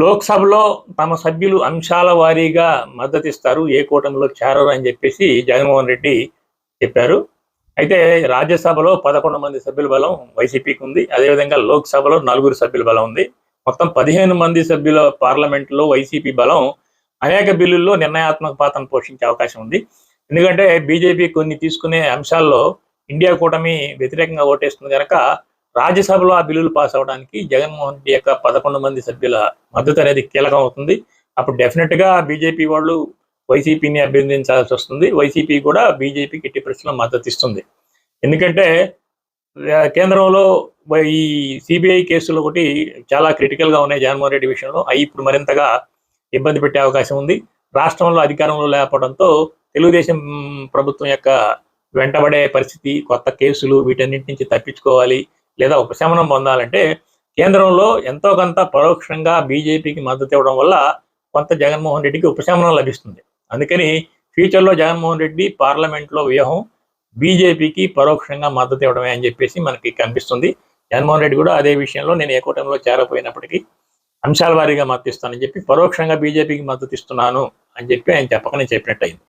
లోక్సభలో తమ సభ్యులు అంశాల వారీగా మద్దతిస్తారు. ఏ కూటమిలో చేరరు అని చెప్పేసి జగన్మోహన్ రెడ్డి చెప్పారు. అయితే రాజ్యసభలో పదకొండు మంది సభ్యుల బలం వైసీపీకి ఉంది. అదేవిధంగా లోక్సభలో నలుగురు సభ్యుల బలం ఉంది. మొత్తం పదిహేను మంది సభ్యుల పార్లమెంట్లో వైసీపీ బలం అనేక బిల్లుల్లో నిర్ణయాత్మక పాత్రను పోషించే అవకాశం ఉంది. ఎందుకంటే బీజేపీ కొన్ని తీసుకునే అంశాల్లో ఇండియా కూటమి వ్యతిరేకంగా ఓటేస్తుంది కనుక రాజ్యసభలో ఆ బిల్లులు పాస్ అవడానికి జగన్మోహన్ రెడ్డి యొక్క పదకొండు మంది సభ్యుల మద్దతు అనేది కీలకం అవుతుంది. అప్పుడు డెఫినెట్గా బీజేపీ వాళ్ళు వైసీపీని అభ్యర్థించాల్సి వస్తుంది. వైసీపీ కూడా బీజేపీకి ఎట్టి పరిస్థితుల్లో మద్దతు ఇస్తుంది. ఎందుకంటే కేంద్రంలో ఈ సిబిఐ కేసులు ఒకటి చాలా క్రిటికల్గా ఉన్నాయి జగన్మోహన్ రెడ్డి విషయంలో. అవి ఇప్పుడు మరింతగా ఇబ్బంది పెట్టే అవకాశం ఉంది. రాష్ట్రంలో అధికారంలో లేకపోవడంతో తెలుగుదేశం ప్రభుత్వం యొక్క వెంటబడే పరిస్థితి కొత్త కేసులు వీటన్నిటి నుంచి తప్పించుకోవాలి. లేదా ఉపశమనం పొందాలంటే కేంద్రంలో ఎంతో కొంత పరోక్షంగా బీజేపీకి మద్దతు ఇవ్వడం వల్ల కొంత జగన్మోహన్ రెడ్డికి ఉపశమనం లభిస్తుంది. అందుకని ఫ్యూచర్లో జగన్మోహన్ రెడ్డి పార్లమెంట్లో వ్యూహం బీజేపీకి పరోక్షంగా మద్దతు ఇవ్వడమే అని చెప్పేసి మనకి కనిపిస్తుంది. జగన్మోహన్ రెడ్డి కూడా అదే విషయంలో నేను ఏ కూటమిలో చేరపోయినప్పటికీ అంశాల వారీగా మద్దతిస్తానని చెప్పి పరోక్షంగా బీజేపీకి మద్దతు ఇస్తున్నాను అని చెప్పి ఆయన చెప్పకనే చెప్పినట్టు అయింది